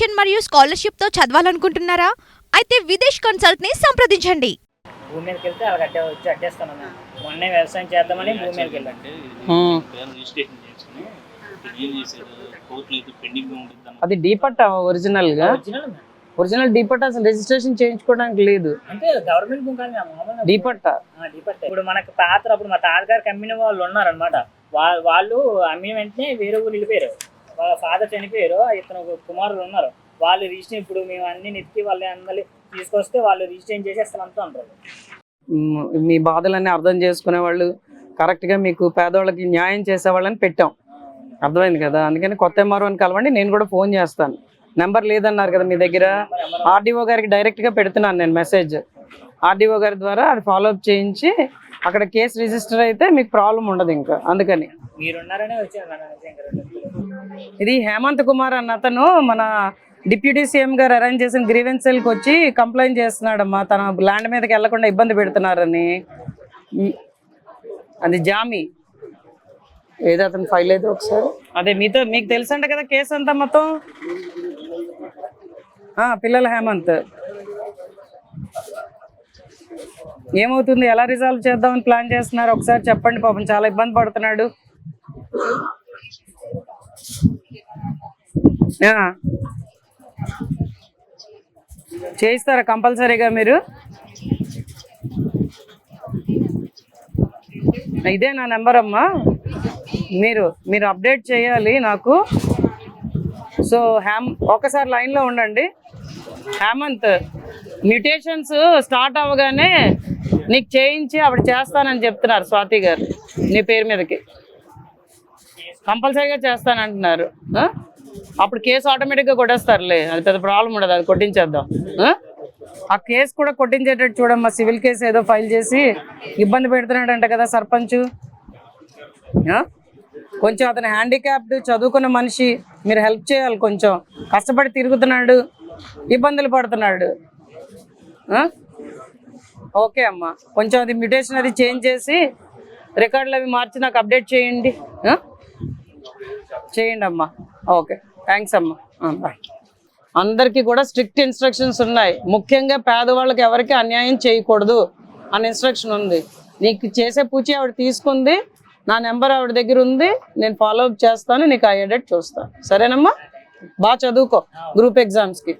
Tuition మరియు స్కాలర్షిప్తో చదవాలనుకుంటున్నారా? అయితే విదేశ్ కన్సల్ట్ని సంప్రదించండి. భూమి మీదకి వెళ్తే అక్కడ అడ్డే వచ్చి అడ్డేస్తాను మొన్నే వ్యవసాయం చేద్దామని భూమి మీదకి వెళ్ళాను అది డీపట్ట ఒరిజినల్గా ఒరిజినల్ డీపట్ట అసలు రిజిస్ట్రేషన్ చేయించుకోవడానికి లేదు. అంటే గవర్నమెంట్ భూమి ఆ, డిపట్టే. ఇప్పుడు మనకు పాత్ర అప్పుడు మా తాతగారికి అమ్మిన వాళ్ళు ఉన్నారనమాట వాళ్ళు అమ్మిన వెంటనే వేరే ఊరు వెళ్ళిపోయారు. వాళ్ళ ఫాదర్ చనిపోయారు ఇతను కుమారులు ఉన్నారు. వాళ్ళు రిజిస్టర్ ఇప్పుడు మేము అన్ని నెత్తి వాళ్ళు అందరి తీసుకొస్తే వాళ్ళు రిజిస్ట్రేషన్ చేసేస్తాం అంతా ఉంటారు. మీ బాధలన్నీ అర్థం చేసుకునే వాళ్ళు కరెక్ట్గా మీకు పేదవాళ్ళకి న్యాయం చేసే వాళ్ళని పెట్టాం. అర్థమైంది కదా? అందుకని కొత్త ఎంఆర్ఓ అని కలవండి నేను కూడా ఫోన్ చేస్తాను. నెంబర్ లేదన్నారు కదా మీ దగ్గర? ఆర్డీఓ గారికి డైరెక్ట్గా పెడుతున్నాను నేను మెసేజ్ ఆర్డీఓ గారి ద్వారా అది ఫాలో అప్ చేయించి అక్కడ కేసు రిజిస్టర్ అయితే మీకు ప్రాబ్లం ఉండదు ఇంకా అందుకని. మీరున్నారనే శంకర్ ఇది హేమంత్ కుమార్ అన్న అతను మన డిప్యూటీ సీఎం గారు అరేంజ్ చేసిన గ్రీవెన్స్ సెల్కి వచ్చి కంప్లైంట్ చేస్తున్నాడమ్మా. తన ల్యాండ్ మీదకి వెళ్ళకుండా ఇబ్బంది పెడుతున్నారని. అది జామి. ఏదో అతను ఫైల్ అయితే ఒకసారి. అదే మీతో మీకు తెలుసంట కదా కేసు అంతా మొత్తం? ఆ, పిల్లల హేమంత్. ఏమవుతుంది? ఎలా రిజాల్వ్ చేద్దామని ప్లాన్ చేస్తున్నారు? ఒకసారి చెప్పండి పాపం చాలా ఇబ్బంది పడుతున్నాడు ఆ. చేయిస్తారా కంపల్సరీగా మీరు? ఇదే నా నెంబర్ అమ్మా. మీరు మీరు అప్డేట్ చేయాలి నాకు. సో హ్యామ్ ఒకసారి లైన్లో ఉండండి. హేమంత్ మ్యూటేషన్స్ స్టార్ట్ అవ్వగానే నీకు చేయించి ఆవిడ చేస్తానని చెప్తున్నారు స్వాతి గారు. నీ పేరు మీదకి. కంపల్సరీగా చేస్తానంటున్నారు. అప్పుడు కేసు ఆటోమేటిక్గా కొట్టేస్తారులే. అది పెద్ద ప్రాబ్లం ఉండదు అది కొట్టించేద్దాం. ఆ? కేసు కూడా కొట్టించేటట్టు చూడమ్మా సివిల్ కేసు ఏదో ఫైల్ చేసి ఇబ్బంది పెడుతున్నాడంట కదా సర్పంచ్. కొంచెం అతను హ్యాండిక్యాప్డ్ చదువుకున్న మనిషి మీరు హెల్ప్ చేయాలి కొంచెం. కష్టపడి తిరుగుతున్నాడు ఇబ్బందులు పడుతున్నాడు. ఓకే అమ్మా. కొంచెం అది మ్యూటేషన్ అది చేంజ్ చేసి రికార్డులు అవి మార్చి నాకు అప్డేట్ చేయండి. చేయండి అమ్మా ఓకే. థ్యాంక్స్ అమ్మా. బాయ్ అందరికీ కూడా స్ట్రిక్ట్ ఇన్స్ట్రక్షన్స్ ఉన్నాయి. ముఖ్యంగా పేదవాళ్ళకి ఎవరికి అన్యాయం చేయకూడదు అనే ఇన్స్ట్రక్షన్ ఉంది. నీకు చేసే పూచి ఆవిడ తీసుకుంది నా నెంబర్ ఆవిడ దగ్గర ఉంది నేను ఫాలో అప్ చేస్తాను నీకు అయ్యేటట్టు చూస్తాను. సరేనమ్మా? బాగా చదువుకో గ్రూప్ ఎగ్జామ్స్కి